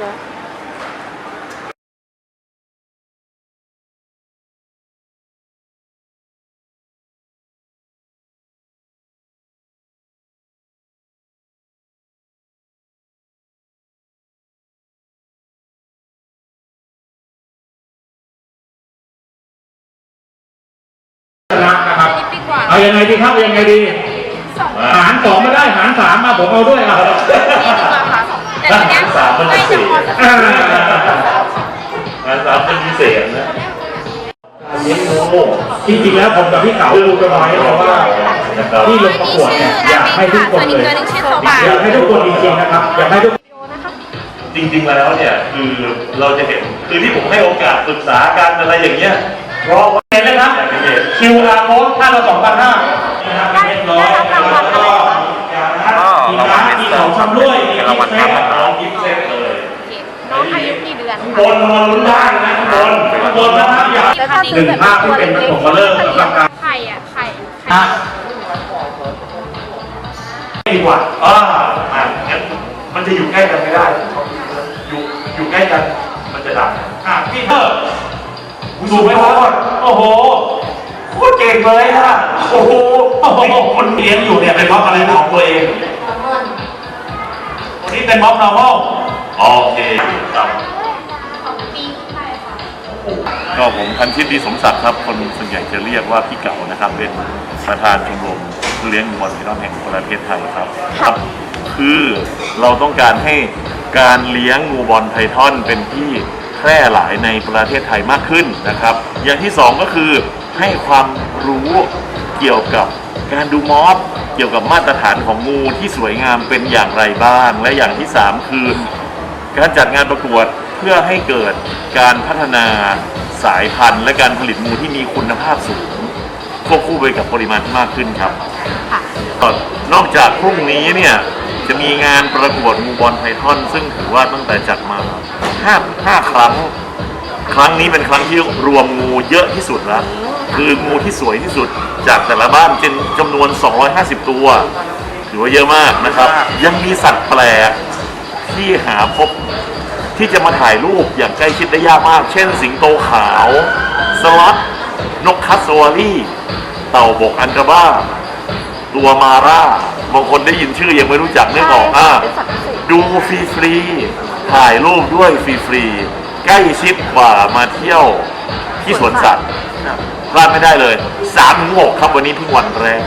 แล้วชนะนะครับนี่ปีกว่าเอายังไงดีครับเอายังไงดีสองหารสองไม่ได้หารสามมาผมเอาด้วยเอานี่ดีกว่าค่ะ แต่ทีเนี้สามมันพิเศจะษงานสามเป็นพิเศษนะเลี้ยงงูจริงๆแล้วผมกับพี่เก๋าดูกันไว้เพราะว่าที่ลงประกวดเนี่ยอยากให้ทุกคนเลยตัวหนึงชื่อโซบอยากให้ทุกคนจริงๆนะครับอยากให้ทุกจริงๆแล้วเนี่ยคือเราจะเห็นคือที่ผมให้โอกาสปรึกษากันอะไรอย่างเงี้ยเพราะเห็นเลยครับอากจะเห็น QR code ท่านละสองพันห้านี่ครับเป็นเรียบร้อยนะครับแล้วก็มีร้านมีของชำร่วยมีกิฟต์เซต เอากิฟต์เซตเลย น้องอายุ กี่เดือนข้างบนมาลุ้นล่างนะข้างบนข้างบนนะครับอย่าแล้วถ้าหซื้นึ่องแบบภาพที่เป็นปฐมฤกษ์สำหรับการไข่อะไข่ไข่อะดีกว่าอ่าอะงั้นมันจะอยู่ใกล้กันไม่ได้ อยู่อยู่ใกล้กันมันจะดังอะพี่เตอร์สูงไหมครับโอ้โหโคตรเก่งเลยอะโอ้โหโอ้โหคนเลี้ยงอยู่เนี่ยเป็นม็อบอะไรของตัวเองวันนี้เป็นม็อบ normal โอเคครับปีไข่ค่ะ ก็ผมพันทิพย์ดีสมศักดิ์ครับ คนส่วนใหญ่จะเรียกว่าพี่เก๋านะครับ เป็นประธานชมรมเลี้ยงวัวไทยนอนแห่งประเทศไทยครับครับ คือเราต้องการให้การเลี้ยงงูบอลไพทอนเป็นที่แพร่หลายในประเทศไทยมากขึ้นนะครับ อย่างที่สองก็คือให้ความรู้เกี่ยวกับการดูมอสเกี่ยวกับมาตรฐานของงูที่สวยงามเป็นอย่างไรบ้าง และอย่างที่สามคือ การจัดงานประกวดเพื่อให้เกิดการพัฒนา สายพันธุ์ และการผลิตงูที่มีคุณภาพสูงควบคู่ไปกับปริมาณที่มากขึ้นครับค่ะนอกจากพรุ่งนี้เนี่ยจะมีงานประกวดงูบอลไพทอน ซึ่งถือว่าตั้งแต่จัดมา5 5ครั้ง ครั้งนี้เป็นครั้งที่รวมงูเยอะที่สุดแล้วคืองูที่สวยที่สุดจากแต่ละบ้านเป็นจำนวน 250 ตัว ถือว่าเยอะมากนะครับ ยังมีสัตว์แปลกที่หาพบ ที่จะมาถ่ายรูปอย่างใกล้ชิดได้ยากมาก เช่น สิงโตขาว สล็อตนกคัสโซวารีเต่าบกอันกระบ้า ตัวมาร่า บางคนได้ยินชื่อยังไม่รู้จักนึกออกอะเป็นสัตว์พิเศษดูฟรีฟรีๆถ่ายรูปด้วยฟรีฟรีๆใกล้ชิดกว่ามาเที่ยวที่สวนสัตว์พลาดไม่ได้เลย3-6ครับวันนี้เพิ่งวันแรก